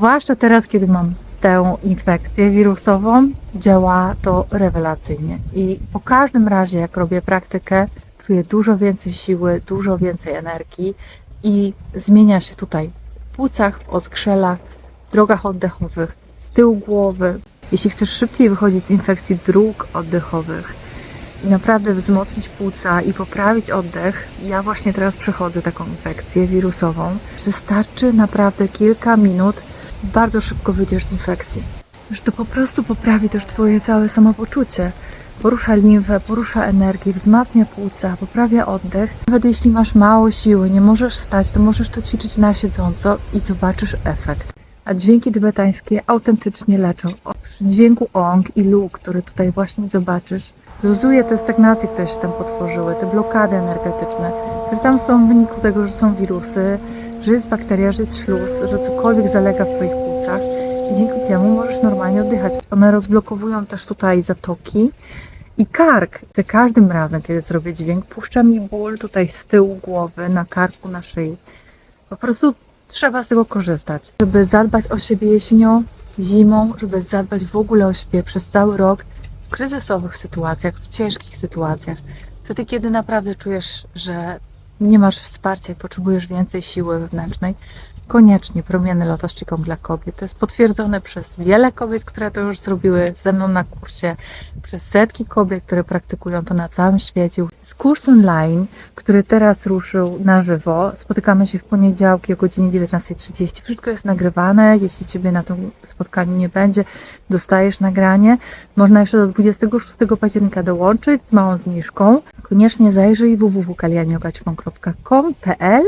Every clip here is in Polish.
Zwłaszcza teraz, kiedy mam tę infekcję wirusową, działa to rewelacyjnie. I po każdym razie, jak robię praktykę, czuję dużo więcej siły, dużo więcej energii i zmienia się tutaj w płucach, w oskrzelach, w drogach oddechowych, z tyłu głowy. Jeśli chcesz szybciej wychodzić z infekcji dróg oddechowych i naprawdę wzmocnić płuca i poprawić oddech, ja właśnie teraz przechodzę taką infekcję wirusową. Wystarczy naprawdę kilka minut, bardzo szybko wyjdziesz z infekcji. Że to po prostu poprawi też Twoje całe samopoczucie. Porusza limfę, porusza energię, wzmacnia płuca, poprawia oddech. Nawet jeśli masz mało siły, nie możesz stać, to możesz to ćwiczyć na siedząco i zobaczysz efekt. A dźwięki tybetańskie autentycznie leczą. Przy dźwięku ong i lu, który tutaj właśnie zobaczysz, luzuje te stagnacje, które się tam potworzyły, te blokady energetyczne, które tam są w wyniku tego, że są wirusy, że jest bakteria, że jest śluz, że cokolwiek zalega w Twoich płucach i dzięki temu możesz normalnie oddychać. One rozblokowują też tutaj zatoki i kark. Za każdym razem, kiedy zrobię dźwięk, puszcza mi ból tutaj z tyłu głowy, na karku, na szyi. Po prostu trzeba z tego korzystać, żeby zadbać o siebie jesienią, zimą, żeby zadbać w ogóle o siebie przez cały rok w kryzysowych sytuacjach, w ciężkich sytuacjach. Wtedy, kiedy naprawdę czujesz, że nie masz wsparcia i potrzebujesz więcej siły wewnętrznej, koniecznie promienny lotos Qigong dla kobiet. To jest potwierdzone przez wiele kobiet, które to już zrobiły ze mną na kursie, przez setki kobiet, które praktykują to na całym świecie. Z kurs online, który teraz ruszył na żywo, spotykamy się w poniedziałki o godzinie 19.30. Wszystko jest nagrywane. Jeśli Ciebie na tym spotkaniu nie będzie, dostajesz nagranie. Można jeszcze do 26 października dołączyć z małą zniżką. Koniecznie zajrzyj www.kalianiogacikong.com.pl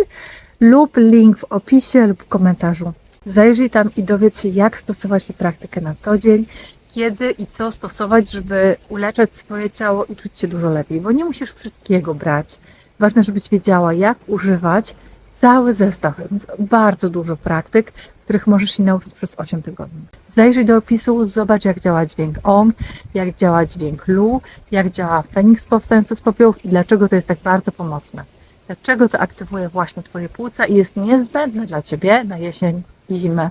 lub link w opisie lub w komentarzu. Zajrzyj tam i dowiedz się, jak stosować tę praktykę na co dzień, kiedy i co stosować, żeby uleczać swoje ciało i czuć się dużo lepiej, bo nie musisz wszystkiego brać. Ważne, żebyś wiedziała, jak używać cały zestaw, więc bardzo dużo praktyk, których możesz się nauczyć przez 8 tygodni. Zajrzyj do opisu, zobacz jak działa dźwięk ONG, jak działa dźwięk LU, jak działa Feniks powstający z popiołów i dlaczego to jest tak bardzo pomocne. Dlaczego to aktywuje właśnie Twoje płuca i jest niezbędne dla Ciebie na jesień i zimę.